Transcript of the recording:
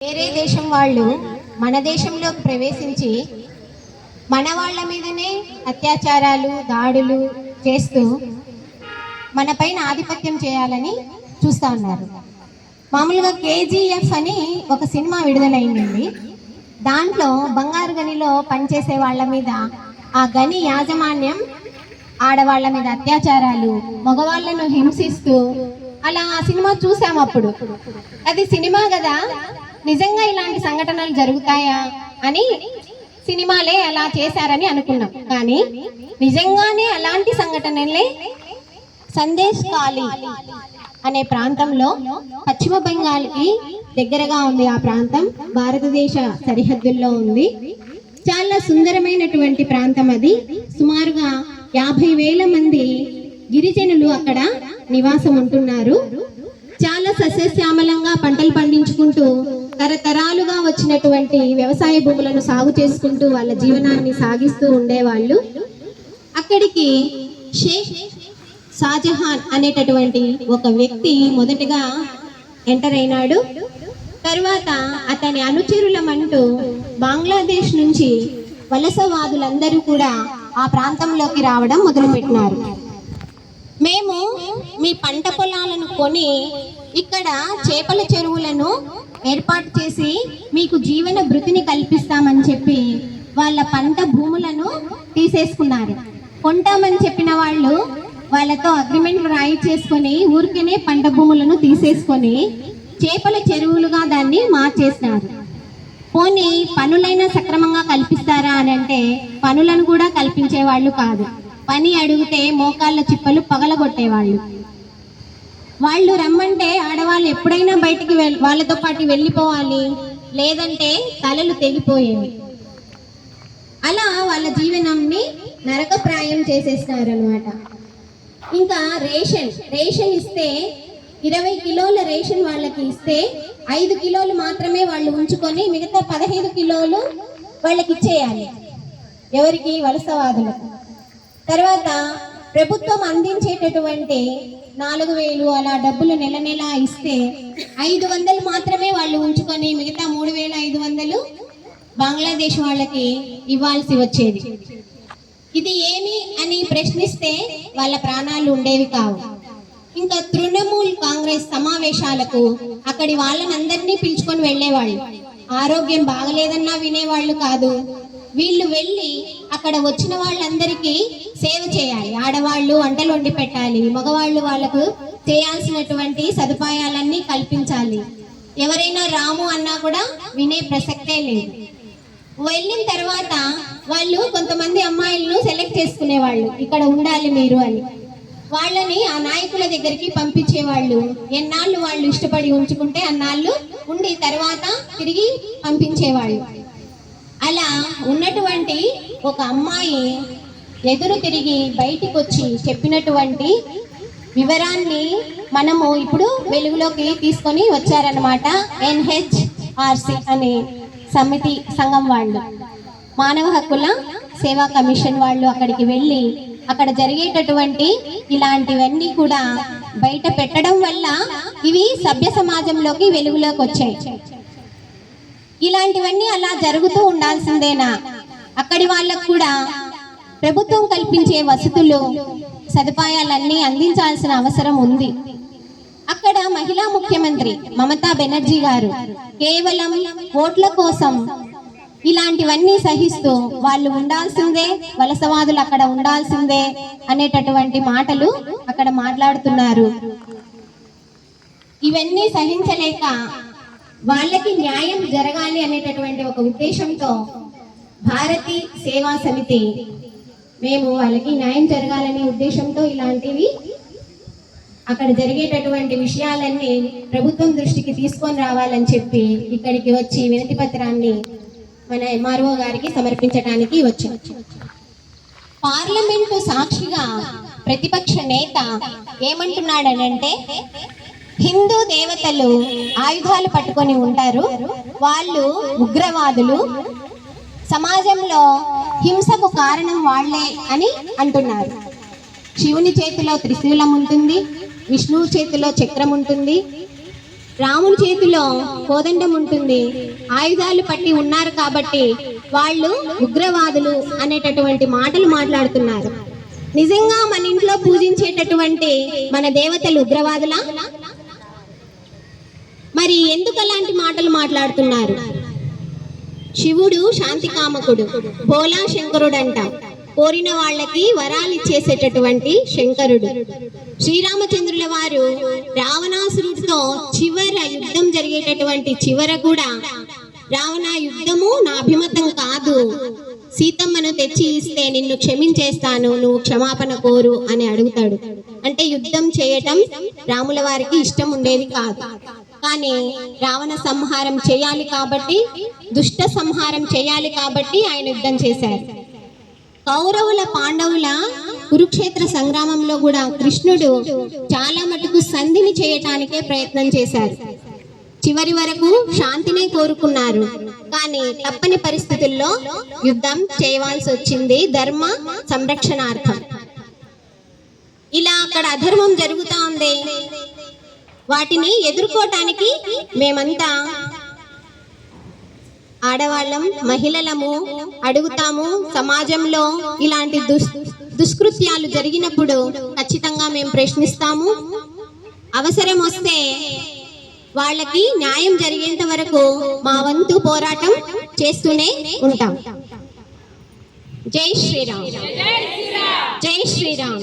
వేరే దేశం వాళ్ళు మన దేశంలోకి ప్రవేశించి మన వాళ్ళ మీదనే అత్యాచారాలు దాడులు చేస్తూ మన పైన ఆధిపత్యం చేయాలని చూస్తూ ఉన్నారు. మామూలుగా కేజీఎఫ్ అని ఒక సినిమా విడుదలైంది దాంట్లో బంగారు గనిలో పనిచేసే వాళ్ళ మీద ఆ గని యాజమాన్యం ఆడవాళ్ళ మీద అత్యాచారాలు మగవాళ్ళను హింసిస్తూ అలా ఆ సినిమా చూసాం అప్పుడు. అది సినిమా కదా? నిజంగా ఇలాంటి సంఘటనలు జరుగుతాయా అని సినిమాలే అలా చేశారని అనుకున్నాం. కానీ నిజంగానే అలాంటి సంఘటనలే సందేశ్ కాలి అనే ప్రాంతంలో పశ్చిమ బెంగాల్కి దగ్గరగా ఉంది. ఆ ప్రాంతం భారతదేశ సరిహద్దుల్లో ఉంది. చాలా సుందరమైనటువంటి ప్రాంతం అది. సుమారుగా యాభై వేల మంది గిరిజనులు అక్కడ నివాసం ఉంటున్నారు. చాలా సస్యశ్యామలంగా పంటలు పండించుకుంటూ తరతరాలుగా వచ్చినటువంటి వ్యవసాయ భూములను సాగు చేసుకుంటూ వాళ్ళ జీవనాన్ని సాగిస్తూ ఉండేవాళ్ళు. అక్కడికి షేక్ షాజహాన్ అనేటటువంటి ఒక వ్యక్తి మొదటగా ఎంటర్ అయినాడు. తర్వాత అతని అనుచరులమంటూ బంగ్లాదేశ్ నుంచి వలసవాదులందరూ కూడా ఆ ప్రాంతంలోకి రావడం మొదలుపెట్టినారు. మేము మీ పంట పొలాలను కొని ఇక్కడ చేపల చెరువులను ఏర్పాటు చేసి మీకు జీవన భృతిని కల్పిస్తామని చెప్పి వాళ్ళ పంట భూములను తీసేసుకున్నారు. కొంటామని చెప్పిన వాళ్ళు వాళ్ళతో అగ్రిమెంట్ రాయి చేసుకొని ఊరికేనే పంట భూములను తీసేసుకొని చేపల చెరువులుగా దాన్ని మార్చేసినారు. పోనీ పనులైనా సక్రమంగా కల్పిస్తారా అని అంటే పనులను కూడా కల్పించే వాళ్ళు కాదు. పని అడిగితే మోకాళ్ళ చిప్పలు పగలగొట్టేవాళ్ళు. వాళ్ళు రమ్మంటే ఆడవాళ్ళు ఎప్పుడైనా బయటికి వెళ్ వాళ్ళతో పాటు వెళ్ళిపోవాలి. లేదంటే తలలు తెగిపోయేవి. అలా వాళ్ళ జీవనాన్ని నరకప్రాయం చేసేసినారు అనమాట ఇంకా రేషన్ రేషన్ ఇస్తే ఇరవై కిలోల రేషన్ వాళ్ళకి ఇస్తే ఐదు కిలోలు మాత్రమే వాళ్ళు ఉంచుకొని మిగతా పదహైదు కిలోలు వాళ్ళకి ఇచ్చేయాలి. ఎవరికి? వలసవాదులకు తర్వాత ప్రభుత్వం అందించేటటువంటి నాలుగు వేలు అలా డబ్బులు నెల నెల ఇస్తే ఐదు వందలు మాత్రమే వాళ్ళు ఉంచుకొని మిగతా మూడు వేల ఐదు వందలు బంగ్లాదేశ్ వాళ్ళకి ఇవ్వాల్సి వచ్చేది. ఇది ఏమి అని ప్రశ్నిస్తే వాళ్ళ ప్రాణాలు ఉండేవి కావు. ఇంకా తృణమూల్ కాంగ్రెస్ సమావేశాలకు అక్కడి వాళ్ళనందరినీ పిలుచుకొని వెళ్ళేవాళ్ళు. ఆరోగ్యం బాగలేదన్నా వినేవాళ్ళు కాదు. వీళ్ళు వెళ్ళి అక్కడ వచ్చిన వాళ్ళందరికీ సేవ చేయాలి. ఆడవాళ్ళు వంటలు వండి పెట్టాలి. మగవాళ్ళు వాళ్ళకు చేయాల్సినటువంటి సదుపాయాలన్నీ కల్పించాలి. ఎవరైనా రాము అన్నా కూడా వినే ప్రసక్తే లేదు. వెళ్ళిన తర్వాత వాళ్ళు కొంతమంది అమ్మాయిలను సెలెక్ట్ చేసుకునేవాళ్ళు. ఇక్కడ ఉండాలి మీరు అని. వాళ్ళని ఆ నాయకుల దగ్గరికి పంపించేవాళ్ళు. ఎన్నాళ్ళు వాళ్ళు ఇష్టపడి ఉంచుకుంటే అన్నాళ్ళు ఉండి తర్వాత తిరిగి పంపించేవాళ్ళు. అలా ఉన్నటువంటి ఒక అమ్మాయి ఎదురు తిరిగి బయటికి వచ్చి చెప్పినటువంటి వివరాన్ని మనము ఇప్పుడు వెలుగులోకి తీసుకొని వచ్చారనమాట ఎన్హెచ్ఆర్సి అనే సమితి సంఘం వాళ్ళు. మానవ హక్కుల సేవా కమిషన్ వాళ్ళు అక్కడికి వెళ్ళి అక్కడ జరిగేటటువంటి ఇలాంటివన్నీ కూడా బయట పెట్టడం వల్ల ఇవి సభ్య సమాజంలోకి వెలుగులోకి వచ్చాయి. ఇలాంటివన్నీ అలా జరుగుతూ ఉండాల్సిందేనా? అక్కడి వాళ్ళకు కూడా ప్రభుత్వం కల్పించే వసతులు సదుపాయాలన్నీ అందించాల్సిన అవసరం ఉంది. అక్కడ మహిళా ముఖ్యమంత్రి మమతా బెనర్జీ గారు కేవలం ఓట్ల కోసం ఇలాంటివన్నీ సహిస్తూ వాళ్ళు ఉండాల్సిందే వలసవాదులు అక్కడ ఉండాల్సిందే అనేటటువంటి మాటలు అక్కడ మాట్లాడుతున్నారు. ఇవన్నీ సహించలేక వాళ్ళకి న్యాయం జరగాలి అనేటటువంటి ఒక ఉద్దేశంతో భారతీ సేవా సమితి మేము వాళ్ళకి న్యాయం జరగాలనే ఉద్దేశంతో ఇలాంటివి అక్కడ జరిగేటటువంటి విషయాలన్నీ ప్రభుత్వం దృష్టికి తీసుకొని రావాలని చెప్పి ఇక్కడికి వచ్చి వినతి పత్రాన్ని మన ఎంఆర్ఓ గారికి సమర్పించడానికి వచ్చి. పార్లమెంటు సాక్షిగా ప్రతిపక్ష నేత ఏమంటున్నాడనంటే హిందూ దేవతలు ఆయుధాలు పట్టుకొని ఉంటారు. వాళ్ళు ఉగ్రవాదులు సమాజంలో హింసకు కారణం వాళ్ళే అని అంటున్నారు. శివుని చేతిలో త్రిశూలం ఉంటుంది విష్ణువు చేతిలో చక్రం ఉంటుంది రాముని చేతిలో కోదండం ఉంటుంది. ఆయుధాలు పట్టి ఉన్నారు కాబట్టి వాళ్ళు ఉగ్రవాదులు అనేటటువంటి మాటలు మాట్లాడుతున్నారు. నిజంగా మన ఇంట్లో పూజించేటటువంటి మన దేవతలు ఉగ్రవాదులా? మరి ఎందుకు అలాంటి మాటలు మాట్లాడుతున్నారు? శివుడు శాంతి కామకుడు భోలా శంకరుడు అంట కోరిన వాళ్ళకి వరాలు ఇచ్చేసేటటువంటి శంకరుడు. శ్రీరామచంద్రుల వారు రావణాసురుడితో చివర యుద్ధం జరిగేటటువంటి చివర కూడా రావణ యుద్ధము నా అభిమతం కాదు. సీతమ్మను తెచ్చి ఇస్తే నిన్ను క్షమించేస్తాను నువ్వు క్షమాపణ కోరు అని అడుగుతాడు. అంటే యుద్ధం చేయటం రాముల వారికి ఇష్టం ఉండేది కాదు. కానీ రావణ సంహారం చేయాలి కాబట్టి దుష్ట సంహారం చేయాలి కాబట్టి ఆయన యుద్ధం చేశారు. కౌరవుల పాండవుల కురుక్షేత్ర సంగ్రామంలో కూడా కృష్ణుడు చాలా మటుకు సంధిని చేయటానికే ప్రయత్నం చేశారు. చివరి వరకు శాంతినే కోరుకున్నారు. కానీ తప్పని పరిస్థితుల్లో యుద్ధం చేయవలసి వచ్చింది ధర్మ సంరక్షణార్థం. ఇలా అక్కడ అధర్మం జరుగుతా ఉంది. వాటిని ఎదుర్కోవటానికి మేమంతా ఆడవాళ్ళం మహిళలము అడుగుతాము. సమాజంలో ఇలాంటి దుస్ దుష్కృత్యాలు జరిగినప్పుడు ఖచ్చితంగా మేము ప్రశ్నిస్తాము. అవసరం వస్తే వాళ్ళకి న్యాయం జరిగేంత వరకు మా వంతు పోరాటం చేస్తూనే ఉంటాం. జై శ్రీరామ్. జై శ్రీరామ్.